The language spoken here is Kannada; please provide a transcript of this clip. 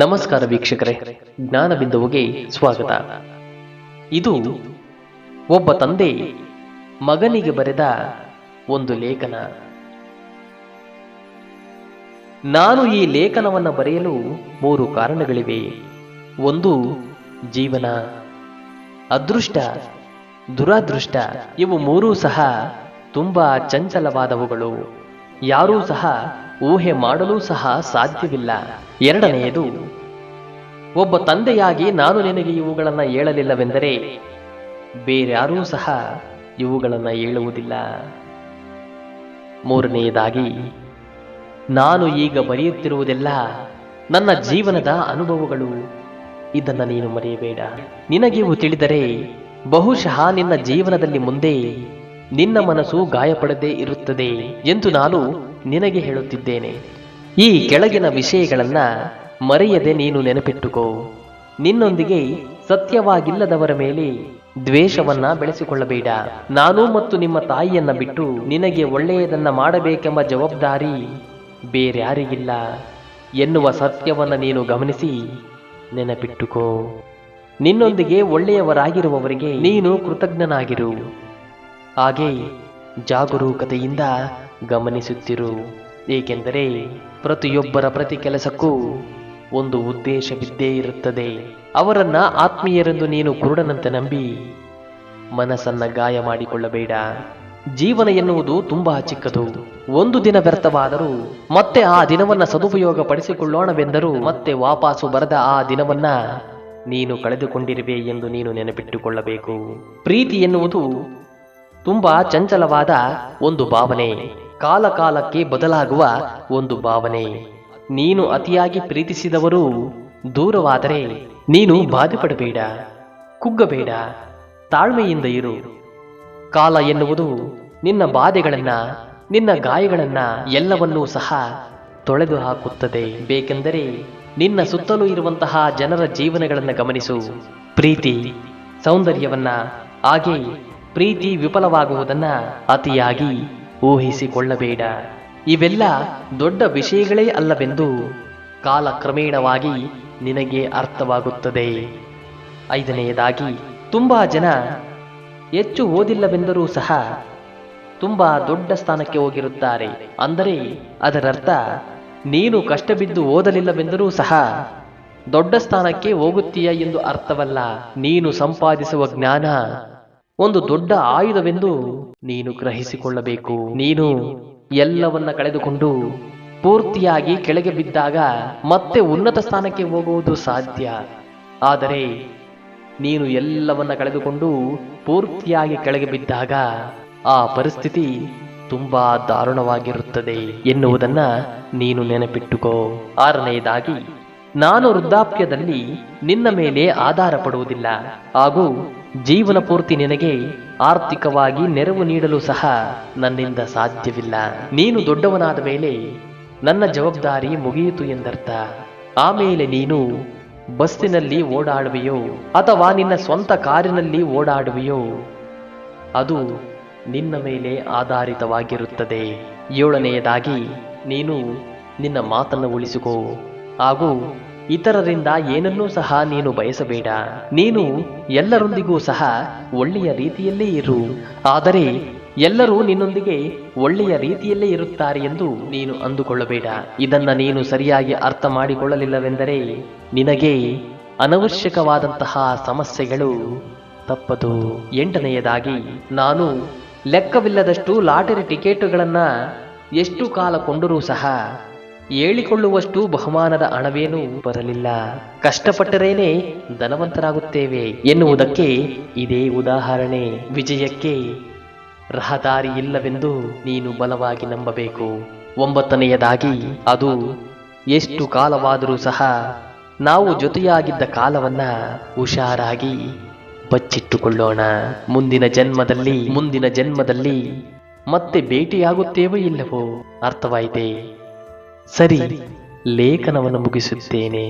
ನಮಸ್ಕಾರ ವೀಕ್ಷಕರೇ, ಜ್ಞಾನ ಬಿಂದುವಿಗೆ ಸ್ವಾಗತ. ಇದು ಒಬ್ಬ ತಂದೆ ಮಗನಿಗೆ ಬರೆದ ಒಂದು ಲೇಖನ. ನಾನು ಈ ಲೇಖನವನ್ನು ಬರೆಯಲು ಮೂರು ಕಾರಣಗಳಿವೆ. ಒಂದು, ಜೀವನ. ಅದೃಷ್ಟ, ದುರಾದೃಷ್ಟ, ಇವು ಮೂರೂ ಸಹ ತುಂಬಾ ಚಂಚಲವಾದವುಗಳು. ಯಾರೂ ಸಹ ಊಹೆ ಮಾಡಲು ಸಹ ಸಾಧ್ಯವಿಲ್ಲ. ಎರಡನೆಯದು ಒಬ್ಬ ತಂದೆಯಾಗಿ ನಾನು ನಿನಗೆ ಇವುಗಳನ್ನು ಹೇಳಲಿಲ್ಲವೆಂದರೆ ಬೇರ್ಯಾರೂ ಸಹ ಇವುಗಳನ್ನು ಹೇಳುವುದಿಲ್ಲ. ಮೂರನೆಯದಾಗಿ, ನಾನು ಈಗ ಬರೆಯುತ್ತಿರುವುದೆಲ್ಲ ನನ್ನ ಜೀವನದ ಅನುಭವಗಳು. ಇದನ್ನು ನೀನು ಮರೆಯಬೇಡ. ನಿನಗೆವು ತಿಳಿದರೆ ಬಹುಶಃ ನಿನ್ನ ಜೀವನದಲ್ಲಿ ಮುಂದೆ ನಿನ್ನ ಮನಸ್ಸು ಗಾಯಪಡದೇ ಇರುತ್ತದೆ ಎಂದು ನಾನು ನಿನಗೆ ಹೇಳುತ್ತಿದ್ದೇನೆ. ಈ ಕೆಳಗಿನ ವಿಷಯಗಳನ್ನ ಮರೆಯದೆ ನೀನು ನೆನಪಿಟ್ಟುಕೋ. ನಿನ್ನೊಂದಿಗೆ ಸತ್ಯವಾಗಿಲ್ಲದವರ ಮೇಲೆ ದ್ವೇಷವನ್ನ ಬೆಳೆಸಿಕೊಳ್ಳಬೇಡ. ನಾನು ಮತ್ತು ನಿಮ್ಮ ತಾಯಿಯನ್ನ ಬಿಟ್ಟು ನಿನಗೆ ಒಳ್ಳೆಯದನ್ನ ಮಾಡಬೇಕೆಂಬ ಜವಾಬ್ದಾರಿ ಬೇರ್ಯಾರಿಗಿಲ್ಲ. ಎನ್ನುವ ಸತ್ಯವನ್ನ ನೀನು ಗಮನಿಸಿ ನೆನಪಿಟ್ಟುಕೋ. ನಿನ್ನೊಂದಿಗೆ ಒಳ್ಳೆಯವರಾಗಿರುವವರಿಗೆ ನೀನು ಕೃತಜ್ಞನಾಗಿರು. ಹಾಗೆ ಜಾಗರೂಕತೆಯಿಂದ ಗಮನಿಸುತ್ತಿರು. ಏಕೆಂದರೆ ಪ್ರತಿಯೊಬ್ಬರ ಪ್ರತಿ ಕೆಲಸಕ್ಕೂ ಒಂದು ಉದ್ದೇಶವಿದ್ದೇ ಇರುತ್ತದೆ. ಅವರನ್ನ ಆತ್ಮೀಯರೆಂದು ನೀನು ಕುರುಡನಂತೆ ನಂಬಿ. ಮನಸ್ಸನ್ನ ಗಾಯ ಮಾಡಿಕೊಳ್ಳಬೇಡ. ಜೀವನ ಎನ್ನುವುದು ತುಂಬಾ ಚಿಕ್ಕದು. ಒಂದು ದಿನ ವ್ಯರ್ಥವಾದರೂ ಮತ್ತೆ ಆ ದಿನವನ್ನ ಸದುಪಯೋಗ ಪಡಿಸಿಕೊಳ್ಳೋಣವೆಂದರೂ ಮತ್ತೆ ವಾಪಾಸು ಬರದ ಆ ದಿನವನ್ನ ನೀನು ಕಳೆದುಕೊಂಡಿರುವೆ ಎಂದು ನೀನು ನೆನಪಿಟ್ಟುಕೊಳ್ಳಬೇಕು. ಪ್ರೀತಿ ಎನ್ನುವುದು ತುಂಬಾ ಚಂಚಲವಾದ ಒಂದು ಭಾವನೆ. ಕಾಲಕಾಲಕ್ಕೆ ಬದಲಾಗುವ ಒಂದು ಭಾವನೆ. ನೀನು ಅತಿಯಾಗಿ ಪ್ರೀತಿಸಿದವರು ದೂರವಾದರೆ ನೀನು ಬಾಧೆಪಡಬೇಡ, ಕುಗ್ಗಬೇಡ, ತಾಳ್ಮೆಯಿಂದ ಇರು. ಕಾಲ ಎನ್ನುವುದು ನಿನ್ನ ಬಾಧೆಗಳನ್ನ, ನಿನ್ನ ಗಾಯಗಳನ್ನ ಎಲ್ಲವನ್ನೂ ಸಹ ತೊಳೆದು ಹಾಕುತ್ತದೆ. ಬೇಕೆಂದರೆ ನಿನ್ನ ಸುತ್ತಲೂ ಇರುವಂತಹ ಜನರ ಜೀವನಗಳನ್ನು ಗಮನಿಸು. ಪ್ರೀತಿ ಸೌಂದರ್ಯವನ್ನ, ಹಾಗೆ ಪ್ರೀತಿ ವಿಫಲವಾಗುವುದನ್ನ ಅತಿಯಾಗಿ ಊಹಿಸಿಕೊಳ್ಳಬೇಡ. ಇವೆಲ್ಲ ದೊಡ್ಡ ವಿಷಯಗಳೇ ಅಲ್ಲವೆಂದು ಕಾಲಕ್ರಮೇಣವಾಗಿ ನಿನಗೆ ಅರ್ಥವಾಗುತ್ತದೆ. ಐದನೆಯದಾಗಿ, ತುಂಬಾ ಜನ ಹೆಚ್ಚು ಓದಿಲ್ಲವೆಂದರೂ ಸಹ ತುಂಬಾ ದೊಡ್ಡ ಸ್ಥಾನಕ್ಕೆ ಹೋಗಿರುತ್ತಾರೆ. ಅಂದರೆ ಅದರರ್ಥ, ನೀನು ಕಷ್ಟ ಬಿದ್ದು ಓದಲಿಲ್ಲವೆಂದರೂ ಸಹ ದೊಡ್ಡ ಸ್ಥಾನಕ್ಕೆ ಹೋಗುತ್ತೀಯ ಎಂದು ಅರ್ಥವಲ್ಲ. ನೀನು ಸಂಪಾದಿಸುವ ಜ್ಞಾನ ಒಂದು ದೊಡ್ಡ ಆಯುಧವೆಂದು ನೀನು ಗ್ರಹಿಸಿಕೊಳ್ಳಬೇಕು. ನೀನು ಎಲ್ಲವನ್ನ ಕಳೆದುಕೊಂಡು ಪೂರ್ತಿಯಾಗಿ ಕೆಳಗೆ ಬಿದ್ದಾಗ ಮತ್ತೆ ಉನ್ನತ ಸ್ಥಾನಕ್ಕೆ ಹೋಗುವುದು ಸಾಧ್ಯ. ಆದರೆ ನೀನು ಎಲ್ಲವನ್ನ ಕಳೆದುಕೊಂಡು ಪೂರ್ತಿಯಾಗಿ ಕೆಳಗೆ ಬಿದ್ದಾಗ ಆ ಪರಿಸ್ಥಿತಿ ತುಂಬಾ ದಾರುಣವಾಗಿರುತ್ತದೆ ಎನ್ನುವುದನ್ನ ನೀನು ನೆನಪಿಟ್ಟುಕೋ. ಆರನೆಯದಾಗಿ ನಾನು ವೃದ್ಧಾಪ್ಯದಲ್ಲಿ ನಿನ್ನ ಮೇಲೆ ಆಧಾರ ಪಡುವುದಿಲ್ಲ. ಹಾಗೂ ಜೀವನ ಪೂರ್ತಿ ನಿನಗೆ ಆರ್ಥಿಕವಾಗಿ ನೆರವು ನೀಡಲು ಸಹ ನನ್ನಿಂದ ಸಾಧ್ಯವಿಲ್ಲ. ನೀನು ದೊಡ್ಡವನಾದ ಮೇಲೆ ನನ್ನ ಜವಾಬ್ದಾರಿ ಮುಗಿಯಿತು ಎಂದರ್ಥ. ಆಮೇಲೆ ನೀನು ಬಸ್ಸಿನಲ್ಲಿ ಓಡಾಡುವೆಯೋ ಅಥವಾ ನಿನ್ನ ಸ್ವಂತ ಕಾರಿನಲ್ಲಿ ಓಡಾಡುವೆಯೋ ಅದು ನಿನ್ನ ಮೇಲೆ ಆಧಾರಿತವಾಗಿರುತ್ತದೆ. ಏಳನೆಯದಾಗಿ ನೀನು ನಿನ್ನ ಮಾತನ್ನು ಉಳಿಸಿಕೋ. ಹಾಗೂ ಇತರರಿಂದ ಏನನ್ನೂ ಸಹ ನೀನು ಬಯಸಬೇಡ. ನೀನು ಎಲ್ಲರೊಂದಿಗೂ ಸಹ ಒಳ್ಳೆಯ ರೀತಿಯಲ್ಲೇ ಇರು. ಆದರೆ ಎಲ್ಲರೂ ನಿನ್ನೊಂದಿಗೆ ಒಳ್ಳೆಯ ರೀತಿಯಲ್ಲೇ ಇರುತ್ತಾರೆ ಎಂದು ನೀನು ಅಂದುಕೊಳ್ಳಬೇಡ. ಇದನ್ನ ನೀನು ಸರಿಯಾಗಿ ಅರ್ಥ ಮಾಡಿಕೊಳ್ಳಲಿಲ್ಲವೆಂದರೆ ನಿನಗೆ ಅನವಶ್ಯಕವಾದಂತಹ ಸಮಸ್ಯೆಗಳು ತಪ್ಪದು. ಎಂಟನೆಯದಾಗಿ, ನಾನು ಲೆಕ್ಕವಿಲ್ಲದಷ್ಟು ಲಾಟರಿ ಟಿಕೆಟುಗಳನ್ನ ಎಷ್ಟು ಕಾಲ ಕೊಂಡರೂ ಸಹ ಹೇಳಿಕೊಳ್ಳುವಷ್ಟು ಬಹುಮಾನದ ಹಣವೇನೂ ಬರಲಿಲ್ಲ. ಕಷ್ಟಪಟ್ಟರೇನೆ ಧನವಂತರಾಗುತ್ತೇವೆ ಎನ್ನುವುದಕ್ಕೆ ಇದೇ ಉದಾಹರಣೆ. ವಿಜಯಕ್ಕೆ ರಹದಾರಿ ಇಲ್ಲವೆಂದು ನೀನು ಬಲವಾಗಿ ನಂಬಬೇಕು. ಒಂಬತ್ತನೆಯದಾಗಿ, ಅದು ಎಷ್ಟು ಕಾಲವಾದರೂ ಸಹ ನಾವು ಜೊತೆಯಾಗಿದ್ದ ಕಾಲವನ್ನ ಹುಷಾರಾಗಿ ಬಚ್ಚಿಟ್ಟುಕೊಳ್ಳೋಣ. ಮುಂದಿನ ಜನ್ಮದಲ್ಲಿ ಮುಂದಿನ ಜನ್ಮದಲ್ಲಿ ಮತ್ತೆ ಭೇಟಿಯಾಗುತ್ತೇವೋ ಇಲ್ಲವೋ ಅರ್ಥವಾಯಿತೆ? ಸರಿ ಲೇಖನವನ್ನು ಮುಗಿಸುತ್ತೇನೆ.